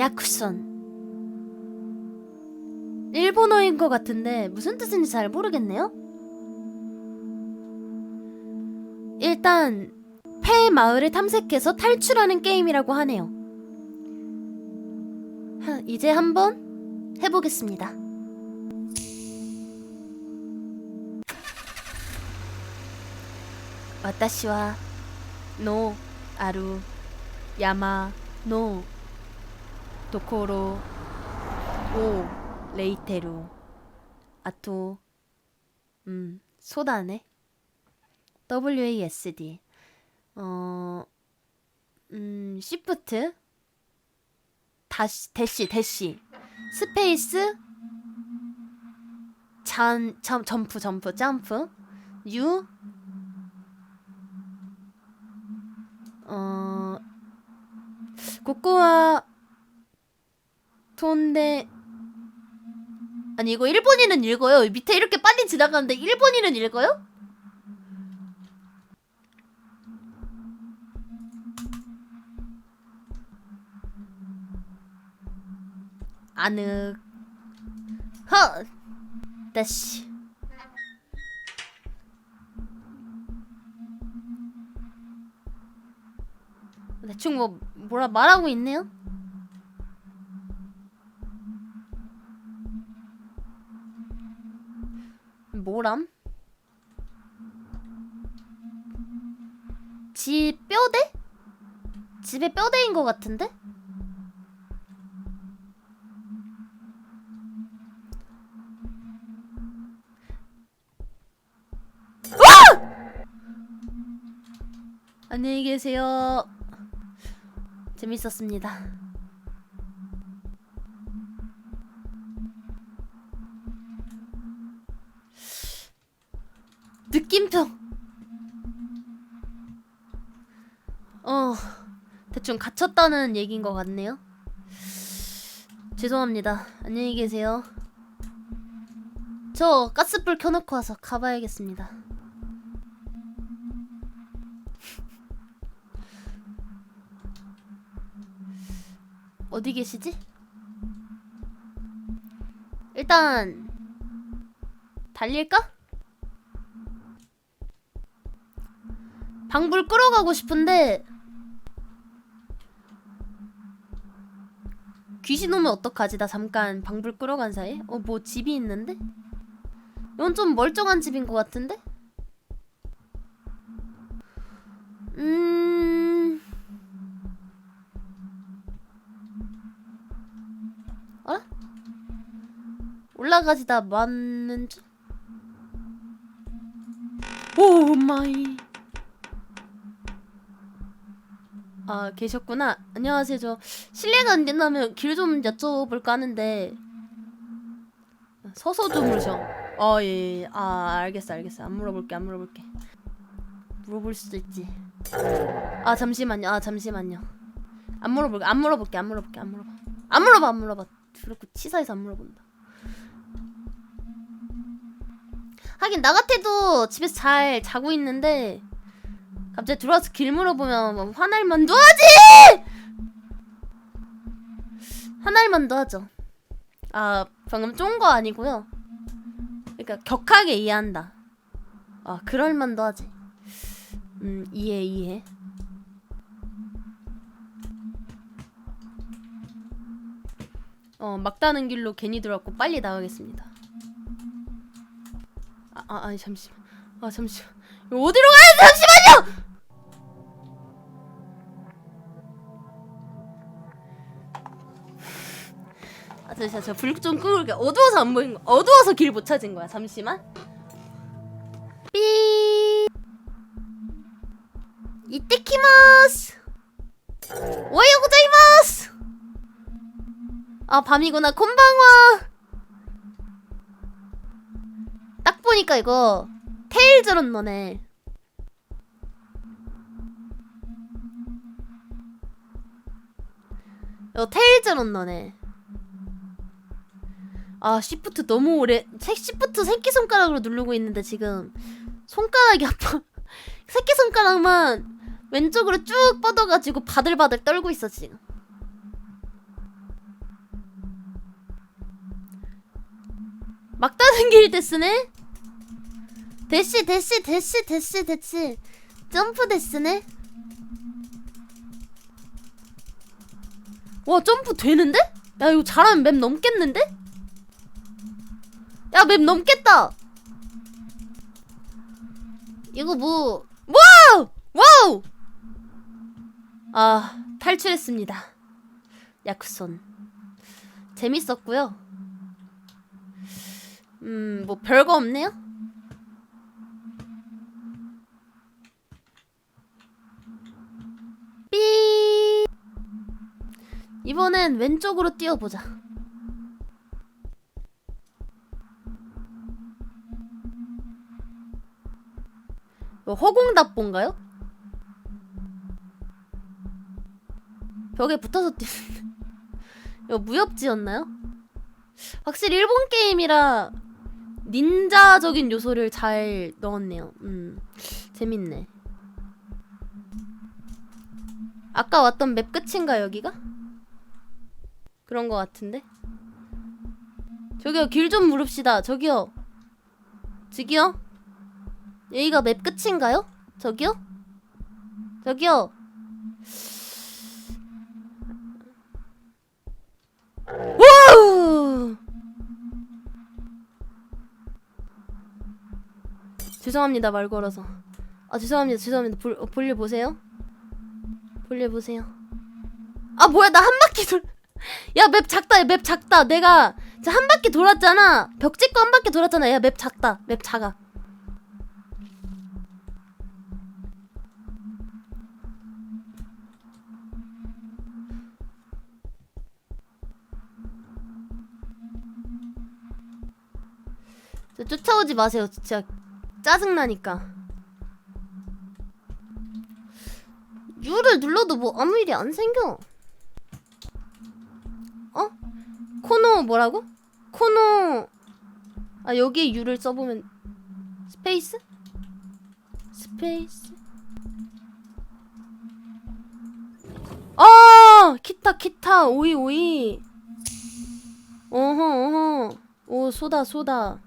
야쿠손. 일본어인 것 같은데 무슨 뜻인지 잘 모르겠네요. 일단 폐 마을을 탐색해서 탈출하는 게임이라고 하네요. 하, 이제 한번 해보겠습니다. 와타시와 노 아루 야마 노 도코로 오 레이테루. 아토 음 소다네? WASD 어 음, 시프트? 다시 대시 대시. 스페이스? 잔 점, 점프 점프 점프. U 어 고코 와 톤데 아니 이거 일본인은 읽어요 밑에 이렇게 빨리 지나가는데 일본인은 읽어요? 아늑 허 다시 대충 뭐 뭐라 말하고 있네요? 뭐람? 집 뼈대? 집에 뼈대인 것 같은데? 안녕히 계세요. 재밌었습니다. 대충 갇혔다는 얘기인 것 같네요. 죄송합니다. 안녕히 계세요. 저 가스불 켜놓고 와서 가봐야겠습니다. 어디 계시지? 일단 달릴까? 방불 끌어가고 싶은데 귀신 오면 어떡하지? 나 잠깐 방불 끌어간 사이에 어 뭐 집이 있는데? 이건 좀 멀쩡한 집인 것 같은데? 음... 어? 올라가지다 맞는 줄? 오 마이 아 계셨구나. 안녕하세요. 저 실례가 안 된다면 길 좀 여쭤볼까 하는데. 서서 주무셔. 어 예 예. 아 알겠어 알겠어. 안 물어볼게 안 물어볼게. 물어볼 수도 있지. 아 잠시만요. 아 잠시만요. 안 물어볼게 안 물어볼게 안 물어볼게 안 물어봐. 안 물어봐 안 물어봐. 그렇고 치사해서 안 물어본다. 하긴 나 같아도 집에서 잘 자고 있는데 갑자기 들어와서 길 물어보면 뭐 화날 만도 하지 화날 만도 하죠 아 방금 쫀 거 아니고요 그러니까 격하게 이해한다 아 그럴 만도 하지 음 이해 이해 어 막다른 길로 괜히 들어왔고 빨리 나가겠습니다. 아, 아 아니 잠시만. 아 잠시만. 어디로 돼? 잠시만요. 잠시만 저불 좀 끄고 올게. 어두워서 안 보이는 거. 어두워서 길 못 찾은 거야. 잠시만. 삐. 이때키마스. 오하요 고자이마스. 아 밤이구나 콤방와 딱 보니까 이거 테일즈런 너네 테일즈런 너네 아 시프트 너무 오래 새- 시프트 새끼손가락으로 누르고 있는데 지금 손가락이 아파. 새끼손가락만 왼쪽으로 쭉 뻗어가지고 바들바들 떨고 있어 지금. 막다른 길 데스네? 대시 대시 대시 대시 대시. 점프 데스네? 와 점프 되는데? 야 이거 잘하면 맵 넘겠는데? 야 맵 넘겠다. 이거 뭐 와우! 와우! 아 탈출했습니다. 야쿠손. 재밌었고요. 음 뭐 별거 없네요? 삐! 이번엔 왼쪽으로 뛰어보자 허공답본가요? 벽에 붙어서 뛰는 이거 무협지였나요? 확실히 일본 게임이라 닌자적인 요소를 잘 넣었네요. 음, 재밌네. 아까 왔던 맵 끝인가 여기가? 그런 거 같은데. 저기요 길 좀 물읍시다. 저기요. 저기요. 여기가 맵 끝인가요? 저기요? 저기요. 와우! 죄송합니다 말 걸어서. 아 죄송합니다 죄송합니다 볼, 어, 볼일 보세요. 볼일 보세요. 아 뭐야 나 한 바퀴 돌. 야 맵 작다 맵 작다 내가 저한 바퀴 돌았잖아 벽 찍고 한 바퀴 돌았잖아 야 맵 작다 맵 작아 저 쫓아오지 마세요. 진짜 짜증나니까. U를 눌러도 뭐 아무 일이 안 생겨. 어? 코노 뭐라고? 코노. 아 여기에 U를 써보면 스페이스? 스페이스? 아 키타 키타. 오이 오이. 어허 어허. 오 소다 소다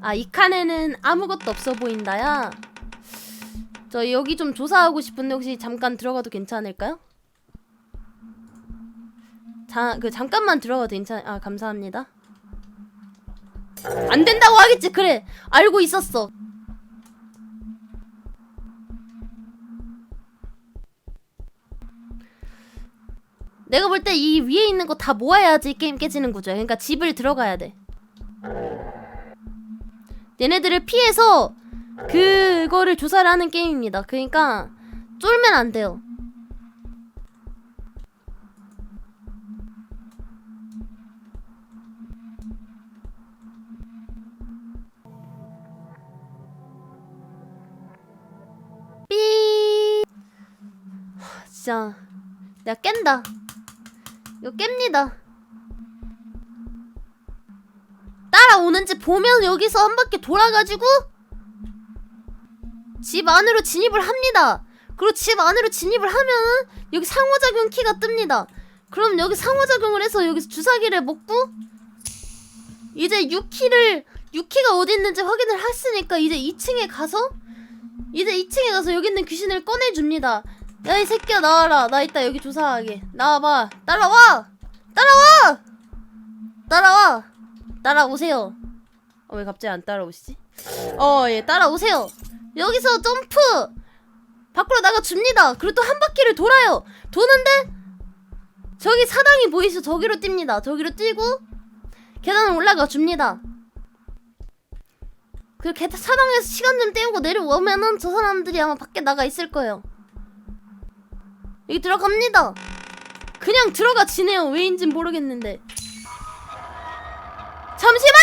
아, 이 칸에는 아무것도 없어 보인다야. 저 여기 좀 조사하고 싶은데 혹시 잠깐 들어가도 괜찮을까요? 자, 그 잠깐만 들어가도 괜찮. 아, 감사합니다. 안 된다고 하겠지. 그래. 알고 있었어. 내가 볼 때 이 위에 있는 거 다 모아야지 게임 깨지는 구조야. 그러니까 집을 들어가야 돼. 얘네들을 피해서 그거를 조사를 하는 게임입니다. 그러니까 쫄면 안 돼요. 삐. 하, 진짜 내가 깬다. 이거 깹니다. 오는지 보면 여기서 한 바퀴 돌아가지고 집 안으로 진입을 합니다. 그리고 집 안으로 진입을 하면은 여기 상호작용 키가 뜹니다. 그럼 여기 상호작용을 해서 여기서 주사기를 먹고 이제 6키를 6키가 어디 있는지 확인을 했으니까 이제 2층에 가서 이제 2층에 가서 여기 있는 귀신을 꺼내줍니다. 야 이 새끼야 나와라. 나 이따 여기 조사하게. 나와봐. 따라와. 따라와. 따라와. 따라오세요. 어, 왜 갑자기 안 따라오시지? 어, 예, 따라오세요. 여기서 점프! 밖으로 나가 줍니다. 그리고 또 한 바퀴를 돌아요. 도는데, 저기 사당이 보이시죠? 저기로 뜁니다. 저기로 뛰고, 계단을 올라가 줍니다. 그 계단 사당에서 시간 좀 때우고 내려오면은 저 사람들이 아마 밖에 나가 있을 거예요. 여기 들어갑니다. 그냥 들어가 지네요. 왜인진 모르겠는데. 잠시만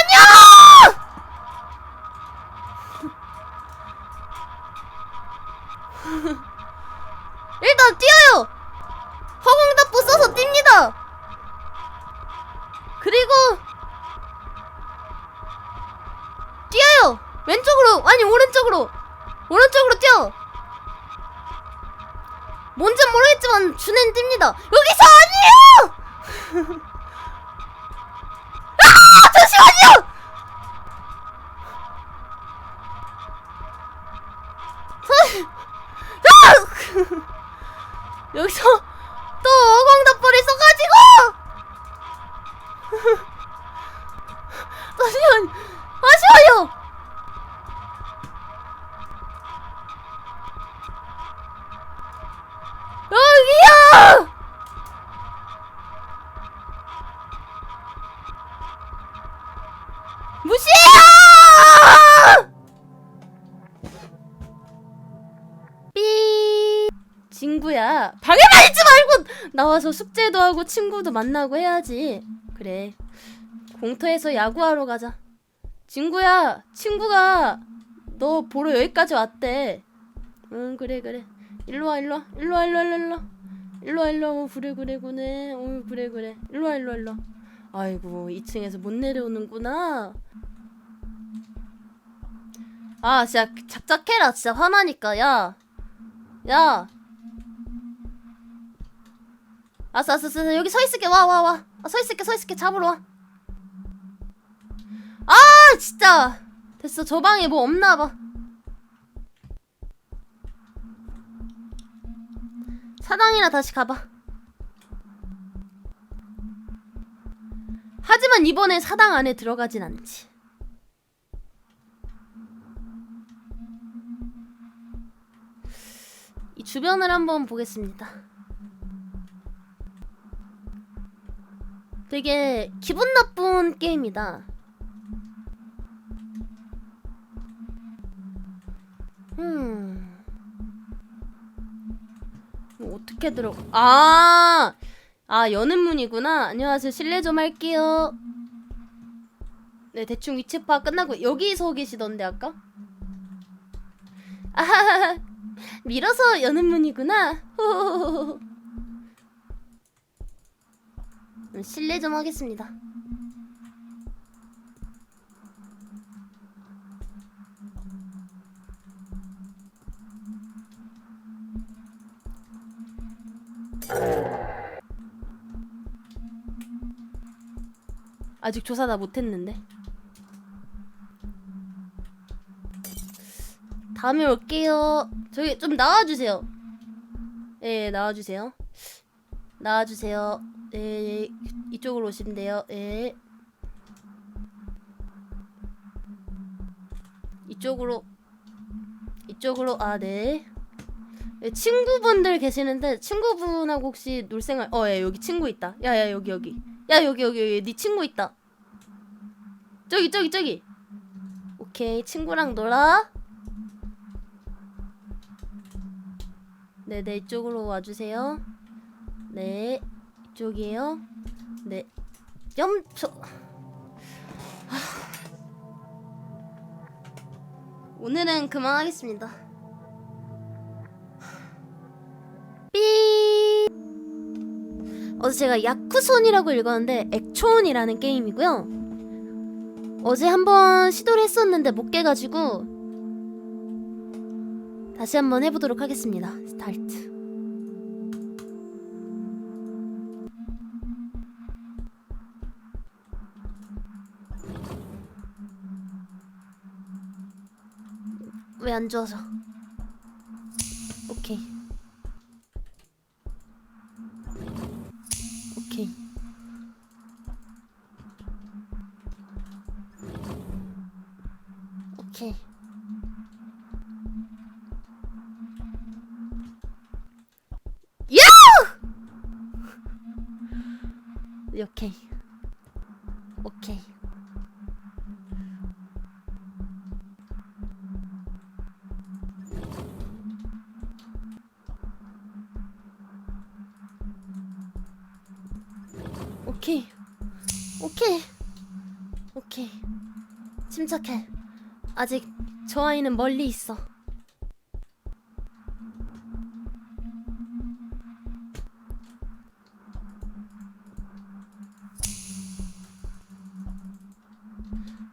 또 어광답벌이 써가지고! 잠시만, 잠시만요! 여기요! 무시해요! 삐 친구야 방에만 있지 말고 나와서 숙제도 하고 친구도 만나고 해야지. 그래. 공터에서 야구하러 가자. 친구야 친구가 너 보러 여기까지 왔대. 응 그래 그래. 일로 와 일로 와. 일로 와 일로 와 일로 와. 일로 와 일로 와. 어, 그래 그래 그래. 어 그래 그래. 일로 와 일로 와 일로 와. 아이고 2층에서 못 내려오는구나. 아 진짜 작작해라. 진짜 화나니까 야. 야. 아싸, 아싸, 아싸, 여기 서 있을게. 와, 와, 와. 아, 서 있을게, 서 있을게. 잡으러 와. 아, 진짜. 됐어. 저 방에 뭐 없나 봐. 사당이나 다시 가봐. 하지만 이번에 사당 안에 들어가진 않지. 이 주변을 한번 보겠습니다. 되게 기분 나쁜 게임이다. 음. 뭐 어떻게 들어? 아, 아 여는 문이구나. 안녕하세요. 실례 좀 할게요. 네, 대충 위치 파악 끝나고 여기 서 계시던데 아까? 아하하. 밀어서 여는 문이구나. 호호호호. 음, 실례 좀 하겠습니다. 아직 조사 다 못했는데. 다음에 올게요. 저기 좀 나와주세요. 예, 나와주세요. 나와주세요. 예, 이쪽으로 오시면 돼요. 예. 이쪽으로 이쪽으로 아 네. 예, 친구분들 계시는데 친구분하고 혹시 놀생활 어예 여기 친구 있다. 야야 여기 여기. 야 여기 여기 여기 네 친구 있다. 저기 저기 저기. 오케이 친구랑 놀아. 네네 이쪽으로 와주세요. 네 이쪽이에요. 네. 하... 오늘은 그만하겠습니다. 삐. 어제 제가 야쿠손이라고 읽었는데 액촌이라는 게임이고요. 어제 한번 시도를 했었는데 못 깨가지고 다시 한번 해보도록 하겠습니다. 스타트. 왜 안? 오케이. 오케이. 오케이. 오케이. 오케이. 오케이. 침착해. 아직 저 아이는 멀리 있어.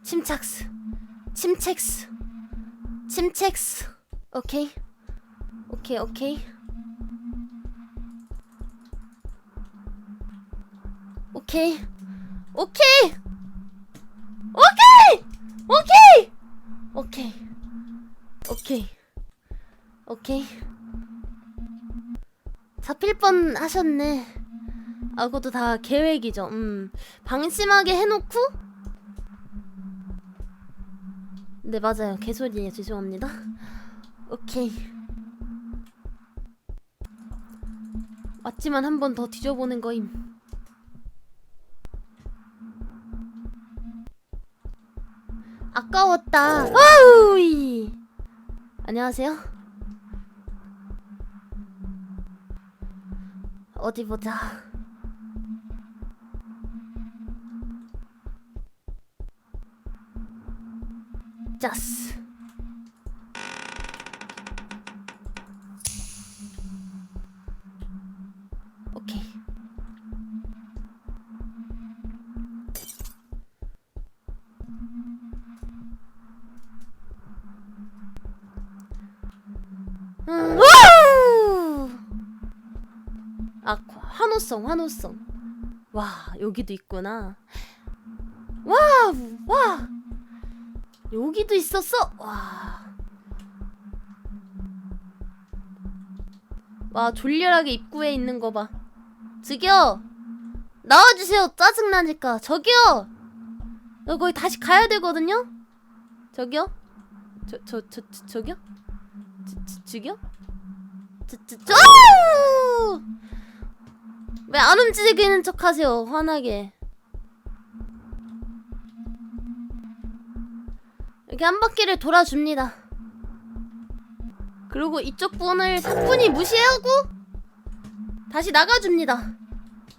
침착스. 침착스. 침착스. 오케이. 오케이, 오케이. 오케이. 오케이. 오케이! 오케이! 오케이. 오케이. 오케이. 잡힐 뻔 하셨네. 아 그것도 다 계획이죠. 음. 방심하게 해놓고? 네 맞아요. 개소리예요. 죄송합니다. 오케이. 맞지만 한 번 더 뒤져보는 거임 아까웠다. 와우이. 안녕하세요. 어디 보자. 짜스 음, 와우! 아 환호성 환호성. 와 여기도 있구나. 와우 와! 여기도 있었어? 와. 와 졸렬하게 입구에 있는 거 봐. 저기요 나와주세요 짜증 나니까. 저기요! 너 거기 다시 가야 되거든요? 저기요? 저 저 저 저, 저기요 저, 저, 저기요 저저저 왜안 움직이는 척 하세요 화나게 이렇게 한 바퀴를 돌아줍니다. 그리고 이쪽 분을 사뿐히 무시하고 다시 나가줍니다.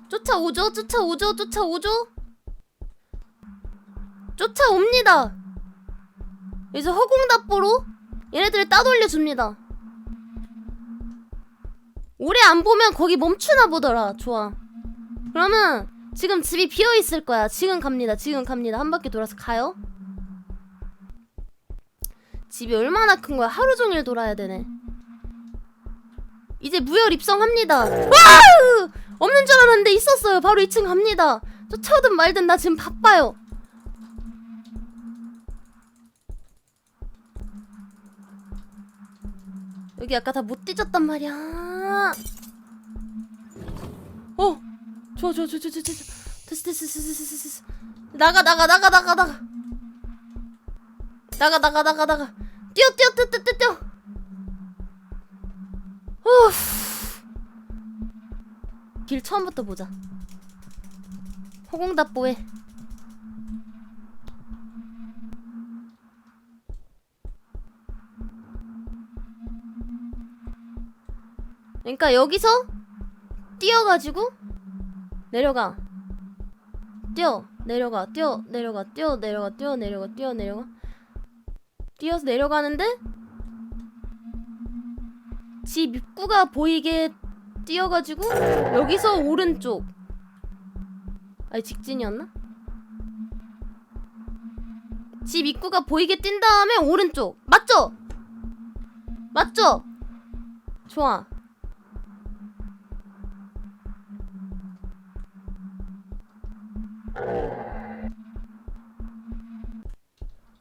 쫓아오죠, 쫓아오죠, 쫓아오죠. 쫓아옵니다. 이제 허공답보로 얘네들을 따돌려 줍니다. 오래 안 보면 거기 멈추나 보더라. 좋아. 그러면 지금 집이 비어 있을 거야. 지금 갑니다. 지금 갑니다. 한 바퀴 돌아서 가요. 집이 얼마나 큰 거야? 하루 종일 돌아야 되네. 이제 무혈 입성합니다. 와우! 없는 줄 알았는데 있었어요. 바로 2층 갑니다. 쫓아오든 말든 나 지금 바빠요. 여기 아까 다 못 뒤졌단 말이야. 어, 좋아, 좋아, 좋아, 좋아, 좋아. 됐어, 됐어, 됐어, 됐어, 됐어. 나가, 나가, 나가, 나가, 나가. 나가 나가 나가 나가 뛰어 뛰어 뛰어 뛰어 뛰어 후. 길 처음부터 보자 허공답보에 그러니까 여기서 뛰어가지고 내려가 뛰어 내려가 뛰어 내려가 뛰어 내려가 뛰어 내려가 뛰어 내려가 뛰어서 내려가는데 집 입구가 보이게 뛰어가지고 여기서 오른쪽 아니 직진이었나? 집 입구가 보이게 뛴 다음에 오른쪽 맞죠? 맞죠? 좋아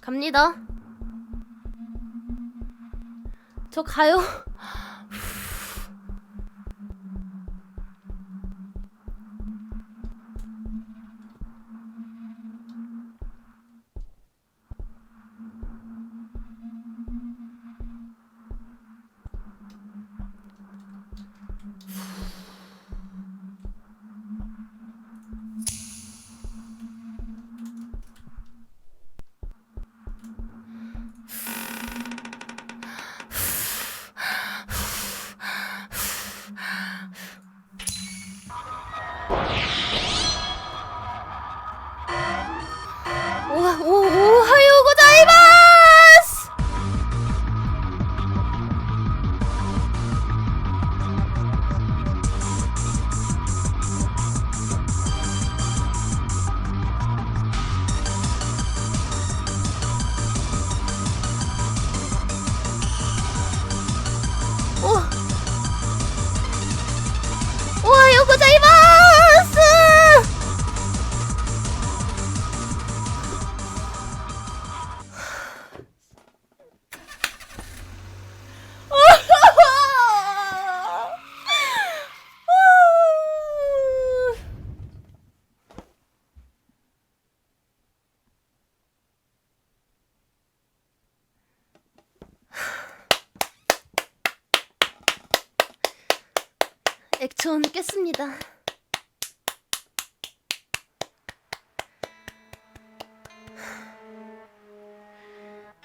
갑니다 저 가요.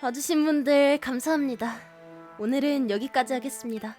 와주신 분들 감사합니다. 오늘은 여기까지 하겠습니다.